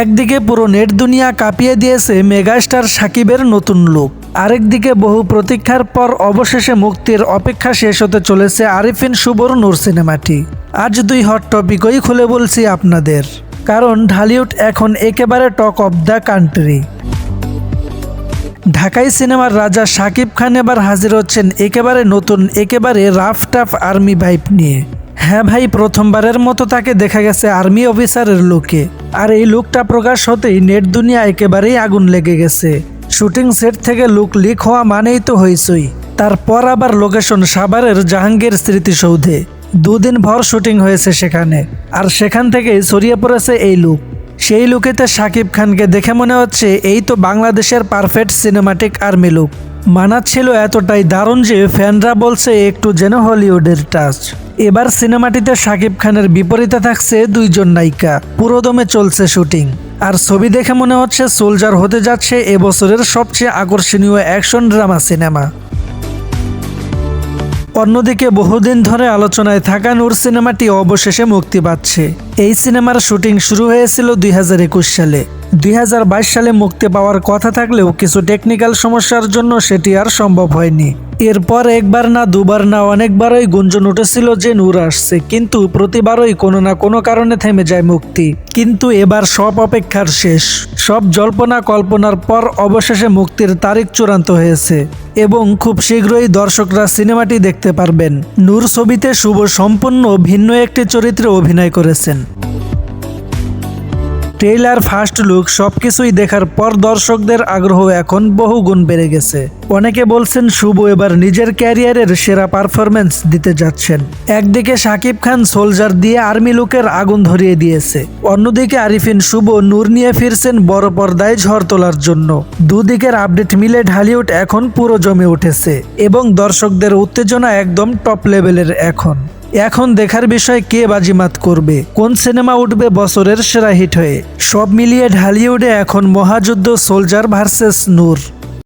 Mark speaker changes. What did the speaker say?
Speaker 1: একদিকে পুরো নেট দুনিয়া কাঁপিয়ে দিয়েছে মেগাস্টার সাকিবের নতুন লুক আরেকদিকে বহু প্রতীক্ষার পর অবশেষে মুক্তির অপেক্ষা শেষ হতে চলেছে আরিফিন শুভর নূর সিনেমাটি। আজ দুই হট টপিকই খুলে বলছি আপনাদের। কারণ ঢালিউড এখন একেবারে টক অব দ্য কান্ট্রি ঢাকাই সিনেমার রাজা শাকিব খান এবার হাজির হচ্ছেন একেবারে নতুন, একেবারে রাফ টাফ আর্মি ভাইব নিয়ে। হ্যাঁ ভাই, প্রথমবারের মতো তাকে দেখা গেছে আর্মি অফিসারের লুকে। আর এই লুকটা প্রকাশ হতেই নেট দুনিয়া একেবারেই আগুন লেগে গেছে। শুটিং সেট থেকে লুক লিক হওয়া মানেই তো হইছই তারপর আবার লোকেশন সাভারের জাহাঙ্গীর স্মৃতিসৌধে। দুদিন ভর শুটিং হয়েছে সেখানে। আর সেখান থেকেই ছড়িয়ে পড়েছে এই লুক। সেই লুকেতে শাকিব খানকে দেখে মনে হচ্ছে এই তো বাংলাদেশের পারফেক্ট সিনেমাটিক আর্মি লুক। মানাচ্ছিল এতটাই দারুণ যে ফ্যানরা বলছে একটু যেন হলিউডের টাচ। এবার সিনেমাটিতে শাকিব খানের বিপরীতে থাকছে দুইজন নায়িকা। পুরোদমে চলছে শুটিং। আর ছবি দেখে মনে হচ্ছে সোলজার হতে যাচ্ছে এবছরের সবচেয়ে আকর্ষণীয় অ্যাকশন ড্রামা সিনেমা। অন্যদিকে বহুদিন ধরে আলোচনায় থাকা নূর সিনেমাটি অবশেষে মুক্তি পাচ্ছে। এই সিনেমার শুটিং শুরু হয়েছিল দুই হাজার একুশ সালে। দুই হাজার বাইশ সালে মুক্তি পাওয়ার কথা থাকলেও কিছু টেকনিক্যাল সমস্যার জন্য সেটি আর সম্ভব হয়নি। এরপর একবার না দুবার না অনেকবারই গুঞ্জন উঠেছিল যে নূর আসছে, কিন্তু প্রতিবারই কোনো না কোনো কারণে থেমে যায় মুক্তি। কিন্তু এবার সব অপেক্ষার শেষ। সব জল্পনা কল্পনার পর অবশেষে মুক্তির তারিখ চূড়ান্ত হয়েছে এবং খুব শীঘ্রই দর্শকরা সিনেমাটি দেখতে পারবেন। নূর ছবিতে শুভ সম্পূর্ণ ভিন্ন একটি চরিত্রে অভিনয় করেছেন। ট্রেইলার ফার্স্ট লুক, সবকিছুই দেখার পর দর্শকদের আগ্রহ এখন বহুগুণ বেড়ে গেছে। অনেকে বলছেন শুভ এবার নিজের ক্যারিয়ারের সেরা পারফরমেন্স দিতে যাচ্ছেন। একদিকে শাকিব খান সোলজার দিয়ে আর্মি লুকের আগুন ধরিয়ে দিয়েছে। অন্যদিকে আরিফিন শুভ নূর নিয়ে ফিরছেন বড় পর্দায় ঝড় তোলার জন্য। দুদিকের আপডেট মিলে ঢালিউড এখন পুরো জমে উঠেছে এবং দর্শকদের উত্তেজনা একদম টপ লেভেলের এখন। এখন দেখার বিষয় কে বাজিমাত করবে? কোন সিনেমা উঠবে বছরের সেরা হিট হয়ে? সব মিলিয়ে ঢালিউডে এখন মহাযুদ্ধ সোলজার ভার্সেস নূর।